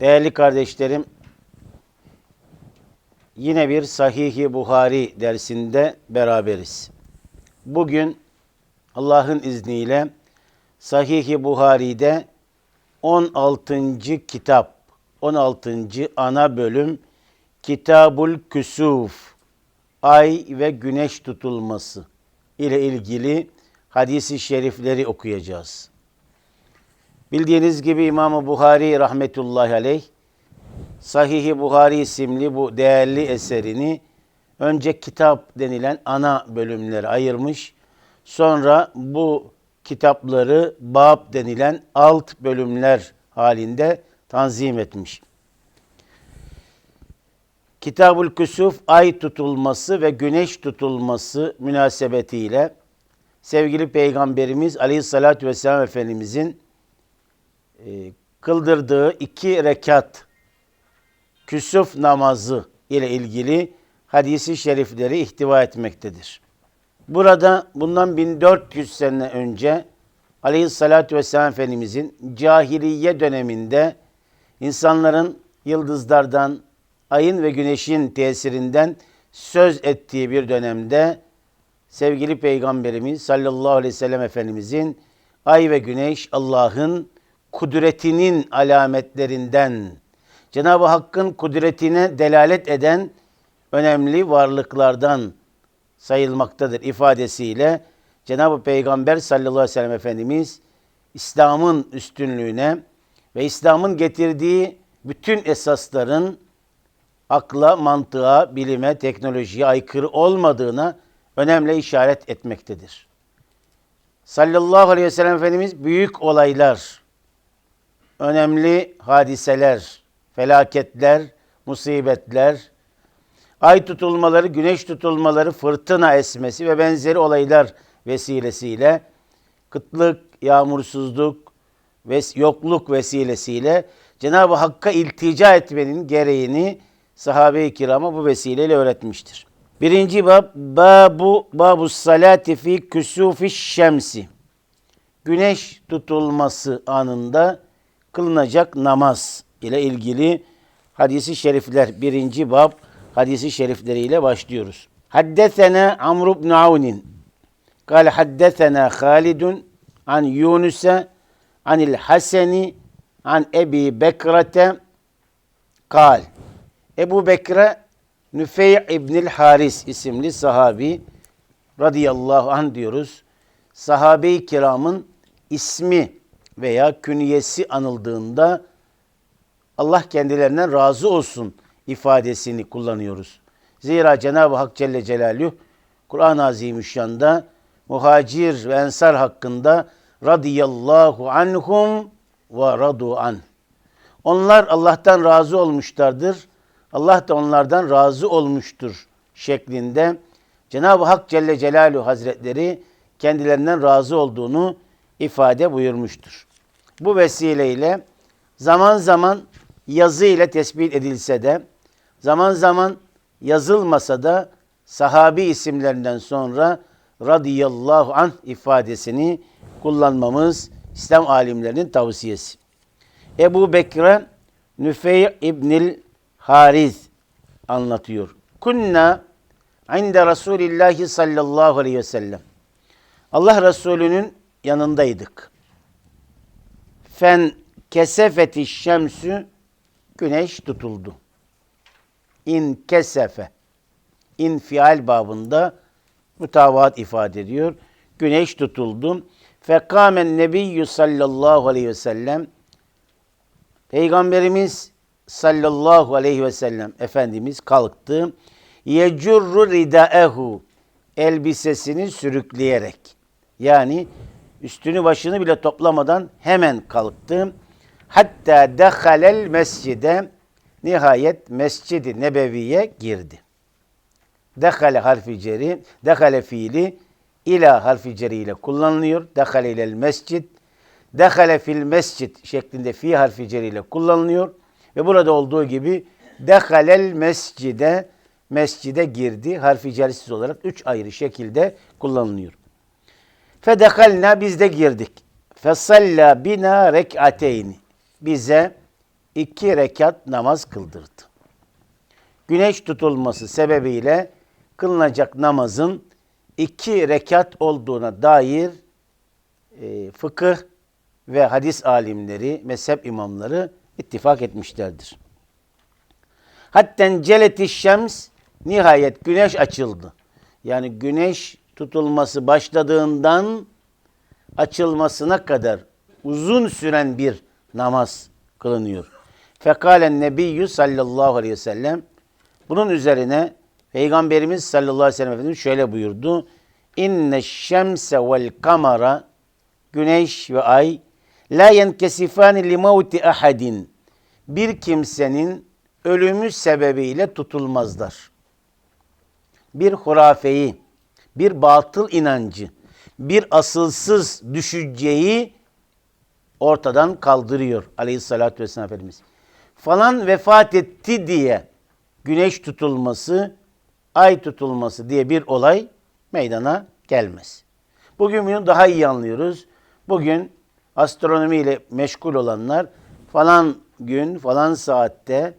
Değerli kardeşlerim, yine bir Sahih-i Buhari dersinde beraberiz. Bugün Allah'ın izniyle Sahih-i Buhari'de 16. kitap, 16. ana bölüm Kitabul Küsuf, Ay ve Güneş tutulması ile ilgili hadisi şerifleri okuyacağız. Bildiğiniz gibi İmam-ı Buhari rahmetullahi aleyh Sahih-i Buhari isimli bu değerli eserini önce kitap denilen ana bölümlere ayırmış. Sonra bu kitapları bab denilen alt bölümler halinde tanzim etmiş. Kitabul Küsuf ay tutulması ve güneş tutulması münasebetiyle sevgili Peygamberimiz Aleyhisselatü Vesselam Efendimizin e, kıldırdığı iki rekat küsuf namazı ile ilgili hadisi şerifleri ihtiva etmektedir. Burada bundan 1400 sene önce Aleyhisselatü Vesselam Efendimizin cahiliye döneminde insanların yıldızlardan, ayın ve güneşin tesirinden söz ettiği bir dönemde sevgili Peygamberimiz sallallahu aleyhi ve sellem Efendimizin ay ve güneş Allah'ın kudretinin alametlerinden, Cenab-ı Hakk'ın kudretine delalet eden önemli varlıklardan sayılmaktadır ifadesiyle Cenab-ı Peygamber sallallahu aleyhi ve sellem Efendimiz İslam'ın üstünlüğüne ve İslam'ın getirdiği bütün esasların akla, mantığa, bilime, teknolojiye aykırı olmadığına önemli işaret etmektedir. Sallallahu aleyhi ve sellem Efendimiz büyük olaylar, önemli hadiseler, felaketler, musibetler, ay tutulmaları, güneş tutulmaları, fırtına esmesi ve benzeri olaylar vesilesiyle kıtlık, yağmursuzluk ve yokluk vesilesiyle Cenab-ı Hakk'a iltica etmenin gereğini sahabe-i kirama bu vesileyle öğretmiştir. Birinci bab, babu, babu salati fi küsufi şemsi. Güneş tutulması anında kılınacak namaz ile ilgili hadisi şerifler birinci bab hadisi şerifleriyle başlıyoruz. Haddesena Amr ibn Avnin kal haddesena Halidun an Yunus'a An anil Haseni an Ebi Bekrete kal Ebu Bekre Nüfey İbnil Haris isimli sahabi radıyallahu anh diyoruz. Sahabe-i kiramın ismi veya künyesi anıldığında Allah kendilerinden razı olsun ifadesini kullanıyoruz. Zira Cenab-ı Hak Celle Celaluhu Kur'an-ı Azimüşşan'da muhacir ve ensar hakkında radıyallahu anhum ve radu an. Onlar Allah'tan razı olmuşlardır. Allah da onlardan razı olmuştur şeklinde Cenab-ı Hak Celle Celaluhu Hazretleri kendilerinden razı olduğunu ifade buyurmuştur. Bu vesileyle zaman zaman yazı ile tespit edilse de zaman zaman yazılmasa da sahabi isimlerinden sonra radıyallahu anh ifadesini kullanmamız İslam alimlerinin tavsiyesi. Ebu Bekre Nüfey İbnil Hariz anlatıyor. Kunna inde Resulillahi sallallahu aleyhi ve sellem. Allah Resulü'nün yanındaydık. Fen kesefeti şemsü güneş tutuldu. İn kesefe. İn fial babında mutavaat ifade ediyor. Güneş tutuldu. Fekamen nebiyyü sallallahu aleyhi ve sellem Peygamberimiz sallallahu aleyhi ve sellem Efendimiz kalktı. Yecurru ridaehu elbisesini sürükleyerek yani üstünü başını bile toplamadan hemen kalktı. Hatta dehalel mescide nihayet mescidi nebeviye girdi. Dehale harfi ceri, dehale fiili ila harfi ceri ile kullanılıyor. Dehale ilel mescid, dehale fil mescid şeklinde fi harfi ceri ile kullanılıyor. Ve burada olduğu gibi dehalel mescide mescide girdi. Harfi cerisiz olarak üç ayrı şekilde kullanılıyor. Fedehalna biz de girdik. Fesalla bina rek'ateyni. Bize iki rekat namaz kıldırdı. Güneş tutulması sebebiyle kılınacak namazın iki rekat olduğuna dair e, fıkıh ve hadis alimleri, mezhep imamları ittifak etmişlerdir. Hatten celeti şems nihayet güneş açıldı. Yani güneş tutulması başladığından açılmasına kadar uzun süren bir namaz kılınıyor. Fekalen nebiyyü sallallahu aleyhi ve sellem bunun üzerine Peygamberimiz sallallahu aleyhi ve sellem şöyle buyurdu. İnne şemse vel kamera güneş ve ay la yenkesifani li mevti ahadin bir kimsenin ölümü sebebiyle tutulmazlar. Bir hurafeyi, bir batıl inancı, bir asılsız düşünceyi ortadan kaldırıyor aleyhissalatü vesselam Efendimiz. Falan vefat etti diye güneş tutulması, ay tutulması diye bir olay meydana gelmez. Bugün bunu daha iyi anlıyoruz. Bugün astronomiyle meşgul olanlar falan gün, falan saatte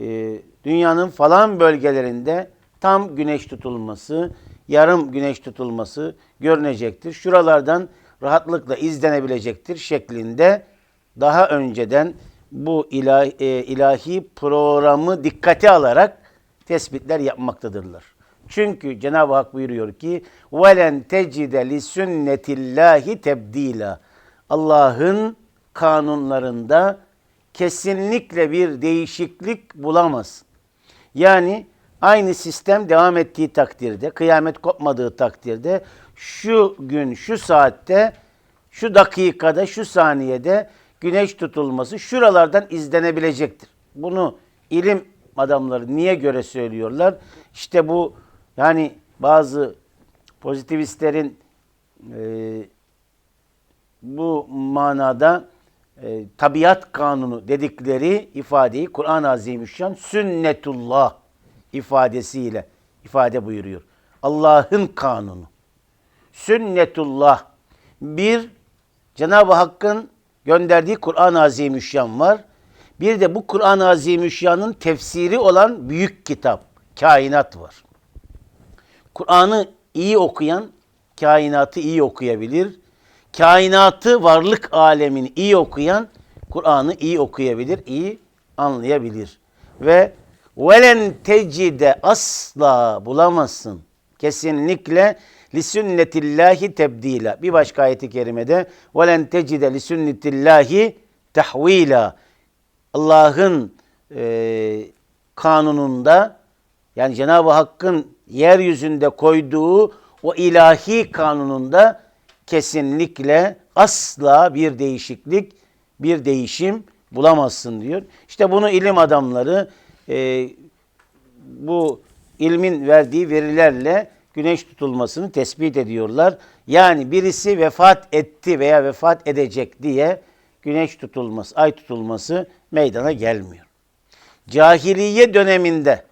e, dünyanın falan bölgelerinde tam güneş tutulması, yarım güneş tutulması görünecektir. Şuralardan rahatlıkla izlenebilecektir şeklinde daha önceden bu ilahi, e, ilahi programı dikkate alarak tespitler yapmaktadırlar. Çünkü Cenab-ı Hak buyuruyor ki velen tecide li sünnetillahi tebdila. Allah'ın kanunlarında kesinlikle bir değişiklik bulamaz. Yani aynı sistem devam ettiği takdirde, kıyamet kopmadığı takdirde şu gün, şu saatte, şu dakikada, şu saniyede güneş tutulması şuralardan izlenebilecektir. Bunu ilim adamları niye göre söylüyorlar? İşte bu yani bazı pozitivistlerin e, bu manada e, tabiat kanunu dedikleri ifadeyi Kur'an-ı Azimüşşan sünnetullah ifadesiyle ifade buyuruyor. Allah'ın kanunu. Sünnetullah. Bir, Cenab-ı Hakk'ın gönderdiği Kur'an-ı Azimüşşan var. Bir de bu Kur'an-ı Azimüşşan'ın tefsiri olan büyük kitap, kainat var. Kur'an'ı iyi okuyan kainatı iyi okuyabilir. Kainatı, varlık alemini iyi okuyan Kur'an'ı iyi okuyabilir, iyi anlayabilir. Ve velen tecide asla bulamazsın. Kesinlikle li sünnetillahi tebdila. Bir başka ayeti kerimede velen tecide li sünnetillahi tahvila. Allah'ın e, kanununda yani Cenab-ı Hakk'ın yeryüzünde koyduğu o ilahi kanununda kesinlikle asla bir değişiklik, bir değişim bulamazsın diyor. İşte bunu ilim adamları e, bu ilmin verdiği verilerle güneş tutulmasını tespit ediyorlar. Yani birisi vefat etti veya vefat edecek diye güneş tutulması, ay tutulması meydana gelmiyor. Cahiliye döneminde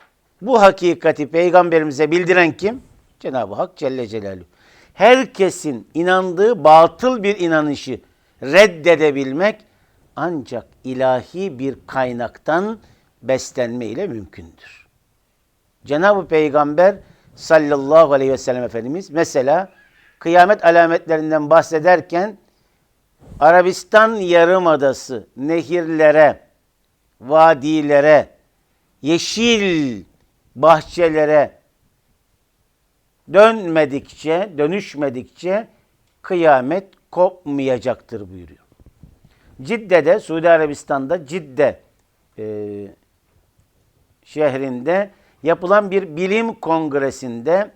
bu hakikati peygamberimize bildiren kim? Cenab-ı Hak Celle Celaluhu. Herkesin inandığı batıl bir inanışı reddedebilmek ancak ilahi bir kaynaktan beslenme ile mümkündür. Cenab-ı Peygamber sallallahu aleyhi ve sellem Efendimiz mesela kıyamet alametlerinden bahsederken Arabistan Yarımadası nehirlere, vadilere, yeşil bahçelere dönmedikçe, dönüşmedikçe kıyamet kopmayacaktır buyuruyor. Cidde'de, Suudi Arabistan'da Cidde e, şehrinde yapılan bir bilim kongresinde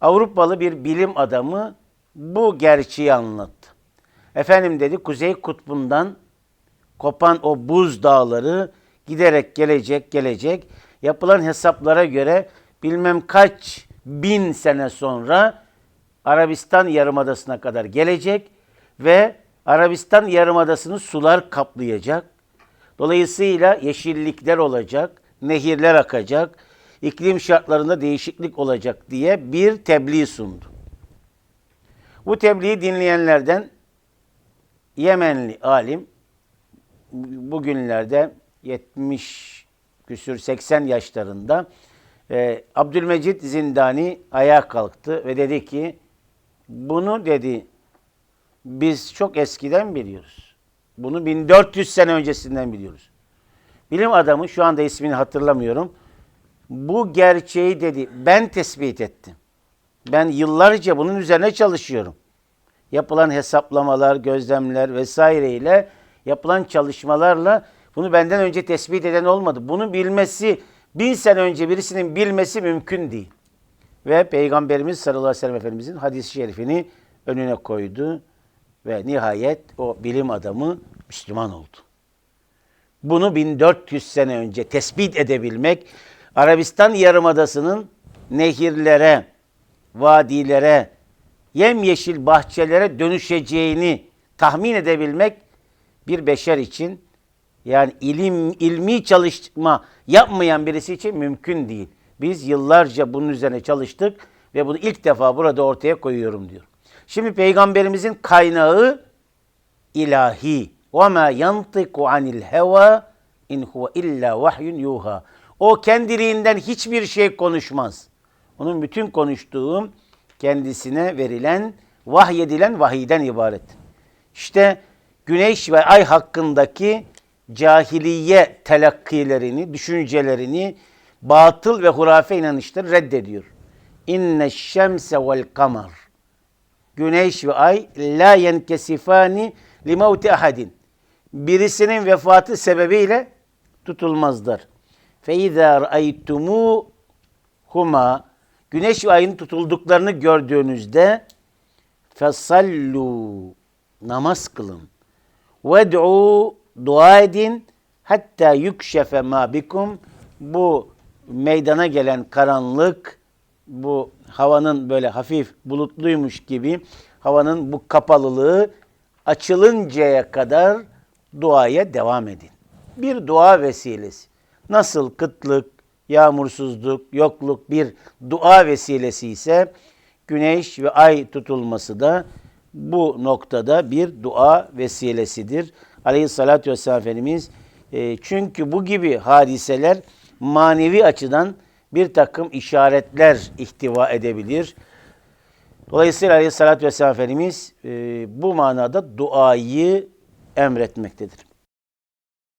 Avrupalı bir bilim adamı bu gerçeği anlattı. Efendim dedi Kuzey Kutbu'ndan kopan o buz dağları giderek gelecek gelecek. Yapılan hesaplara göre bilmem kaç bin sene sonra Arabistan Yarımadası'na kadar gelecek ve Arabistan Yarımadası'nı sular kaplayacak. Dolayısıyla yeşillikler olacak, nehirler akacak, iklim şartlarında değişiklik olacak diye bir tebliğ sundu. Bu tebliği dinleyenlerden Yemenli alim bugünlerde 70 küsür 80 yaşlarında e, Abdülmecid Zindani ayağa kalktı ve dedi ki bunu dedi biz çok eskiden biliyoruz. Bunu 1400 sene öncesinden biliyoruz. Bilim adamı şu anda ismini hatırlamıyorum. Bu gerçeği dedi ben tespit ettim. Ben yıllarca bunun üzerine çalışıyorum. Yapılan hesaplamalar, gözlemler vesaireyle yapılan çalışmalarla bunu benden önce tespit eden olmadı. Bunu bilmesi, bin sene önce birisinin bilmesi mümkün değil. Ve Peygamberimiz sallallahu aleyhi ve sellem Efendimizin hadis-i şerifini önüne koydu. Ve nihayet o bilim adamı Müslüman oldu. Bunu 1400 sene önce tespit edebilmek, Arabistan Yarımadası'nın nehirlere, vadilere, yemyeşil bahçelere dönüşeceğini tahmin edebilmek bir beşer için yani ilim ilmi çalışma yapmayan birisi için mümkün değil. Biz yıllarca bunun üzerine çalıştık ve bunu ilk defa burada ortaya koyuyorum diyor. Şimdi peygamberimizin kaynağı ilahi. Ve ma yantiku anil heva in huve illa vahyun yuha. O kendiliğinden hiçbir şey konuşmaz. Onun bütün konuştuğum kendisine verilen, vahyedilen vahiyden ibaret. İşte güneş ve ay hakkındaki cahiliye telakkilerini, düşüncelerini batıl ve hurafe inanışları reddediyor. İnne şemse vel kamer. Güneş ve ay la yenkesifani li mevti ahadin. Birisinin vefatı sebebiyle tutulmazlar. İzâ ra'aytumû huma güneş ve ayın tutulduklarını gördüğünüzde fesallu namaz kılın. Ved'u dua edin hatta yükşefe ma bikum bu meydana gelen karanlık bu havanın böyle hafif bulutluymuş gibi havanın bu kapalılığı açılıncaya kadar duaya devam edin. Bir dua vesilesi. Nasıl kıtlık, yağmursuzluk, yokluk bir dua vesilesi ise güneş ve ay tutulması da bu noktada bir dua vesilesidir. Aleyhissalatü vesselam Efendimiz e, çünkü bu gibi hadiseler manevi açıdan bir takım işaretler ihtiva edebilir. Dolayısıyla Aleyhisselatü Vesselam Efendimiz e, bu manada duayı emretmektedir.